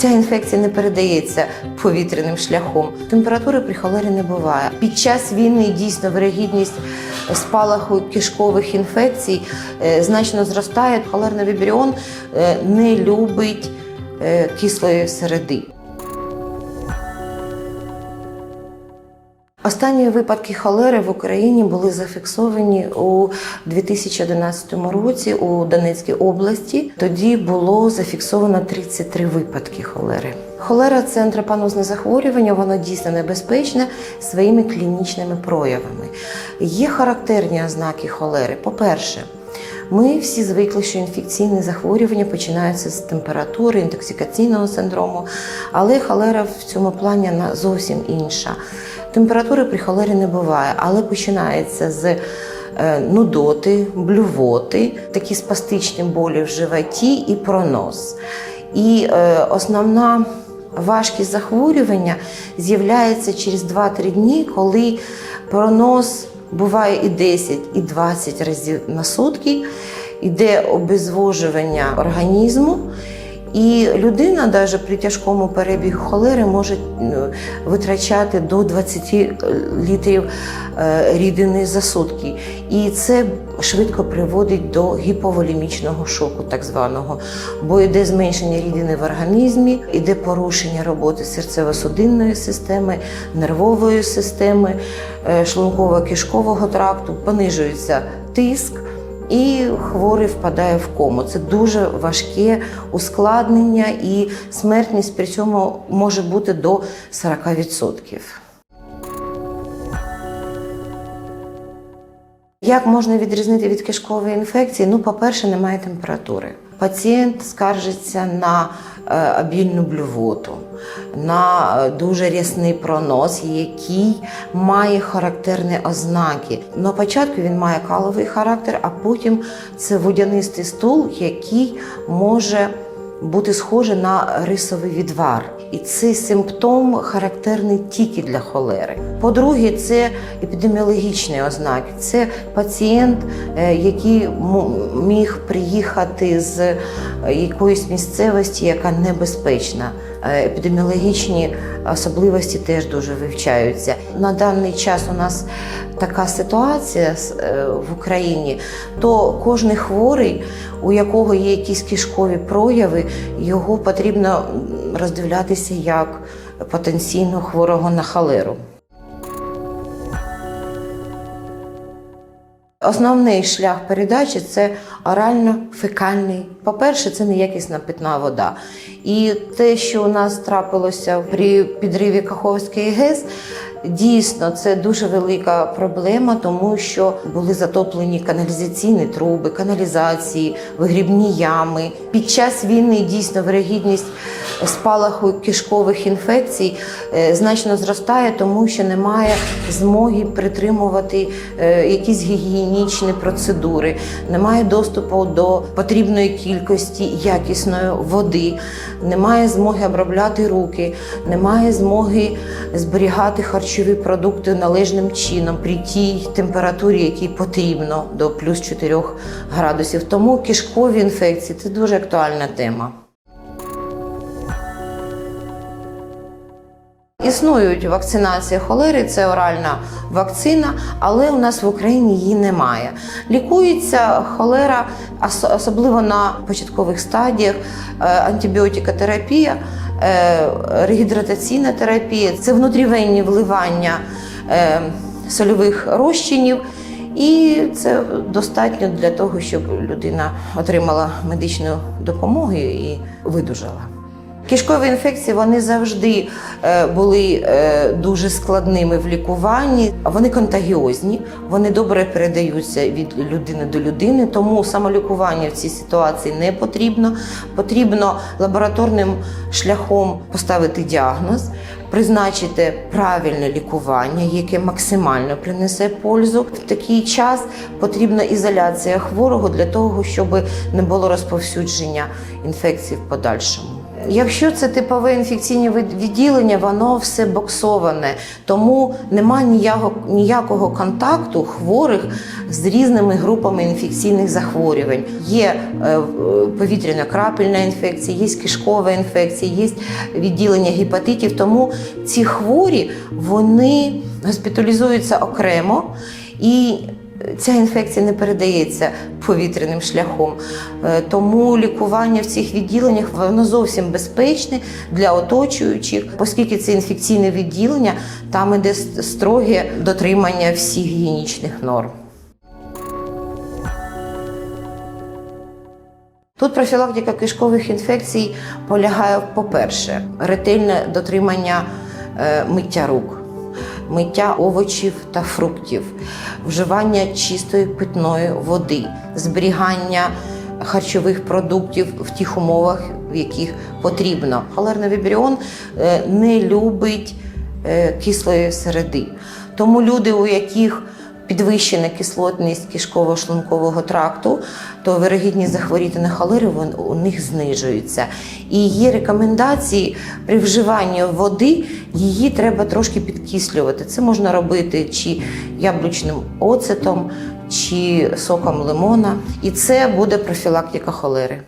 Ця інфекція не передається повітряним шляхом. Температури при холері не буває. Під час війни дійсно вирогідність спалаху кишкових інфекцій е, значно зростає. Холерний вібріон е, не любить е, кислої середи. Останні випадки холери в Україні були зафіксовані у 2011 році у Донецькій області. Тоді було зафіксовано 33 випадки холери. Холера це антропанозне захворювання, воно дійсно небезпечне своїми клінічними проявами. Є характерні ознаки холери. По-перше, ми всі звикли, що інфекційні захворювання починаються з температури, інтоксикаційного синдрому, але холера в цьому плані зовсім інша. Температури при холері не буває, але починається з е, нудоти, блювоти, такі спастичні болі в животі і пронос. І е, основна важкість захворювання з'являється через 2-3 дні, коли пронос буває і 10, і 20 разів на сутки, іде обезвожування організму. І людина, навіть при тяжкому перебігу холери, може е, витрачати до 20 літрів е, рідини за сутки. І це швидко приводить до гіповолемічного шоку, так званого, бо йде зменшення рідини в організмі, йде порушення роботи серцево-судинної системи, нервової системи, е, шлунково-кишкового тракту, понижується тиск і хворий впадає в кому. Це дуже важке ускладнення, і смертність при цьому може бути до 40%. Як можна відрізнити від кишкової інфекції? Ну, по-перше, немає температури. Пацієнт скаржиться на е, обільну блювоту, на е, дуже рясний пронос, який має характерні ознаки. На початку він має каловий характер, а потім це водянистий стул, який може бути схожий на рисовий відвар. І цей симптом характерний тільки для холери. По-друге, це епідеміологічні ознаки. Це пацієнт, е, який міг приїхати з е, якоїсь місцевості, яка небезпечна. Е, Епідеміологічні особливості теж дуже вивчаються. На даний час у нас така ситуація е, в Україні, то кожен хворий, у якого є якісь кишкові прояви, його потрібно роздивлятися як потенційно хворого на холеру. Основний шлях передачі це орально-фекальний. По-перше, це неякісна питна вода. І те, що у нас трапилося при підриві Каховської ГЕС, дійсно це дуже велика проблема, тому що були затоплені каналізаційні труби, каналізації, вигрібні ями. Під час війни дійсно вирогідність спалаху кишкових інфекцій е, значно зростає, тому що немає змоги притримувати е, якісь гігієнічні процедури, немає доступу до потрібної кількості якісної води, немає змоги обробляти руки, немає змоги зберігати харчові продукти належним чином при тій температурі, якій потрібно до плюс 4 градусів. Тому кишкові інфекції це дуже актуальна тема. Існують вакцинація холери, це оральна вакцина, але у нас в Україні її немає. Лікується холера, ос- особливо на початкових стадіях, е, антибіотикотерапія, регідратаційна терапія, це внутрівенні вливання е, сольових розчинів. І це достатньо для того, щоб людина отримала медичну допомогу і видужала. Кишкові інфекції вони завжди е, були е, дуже складними в лікуванні. Вони контагіозні, вони добре передаються від людини до людини, тому самолікування в цій ситуації не потрібно. Потрібно лабораторним шляхом поставити діагноз, призначити правильне лікування, яке максимально принесе пользу. В такий час потрібна ізоляція хворого для того, щоб не було розповсюдження інфекції в подальшому. Якщо це типове інфекційне відділення, воно все боксоване, тому нема ніякого, ніякого контакту хворих з різними групами інфекційних захворювань. Є е, повітряно-крапельна інфекція, є кишкова інфекція, є відділення гепатитів. Тому ці хворі вони госпіталізуються окремо і Ця інфекція не передається повітряним шляхом, Е, тому лікування в цих відділеннях воно зовсім безпечне для оточуючих, оскільки це інфекційне відділення, там іде строге дотримання всіх гігієнічних норм. Тут профілактика кишкових інфекцій полягає, по-перше, ретельне дотримання е, миття рук, миття овочів та фруктів, вживання чистої питної води, зберігання харчових продуктів в тих умовах, в яких потрібно. Халерний вібріон е, не любить е, кислої середи. Тому люди, у яких підвищена кислотність кишково-шлункового тракту, то вирогідність захворіти на холеру у них знижується. І є рекомендації при вживанні води, її треба трошки підкислювати. Це можна робити чи яблучним оцетом, чи соком лимона. І це буде профілактика холери.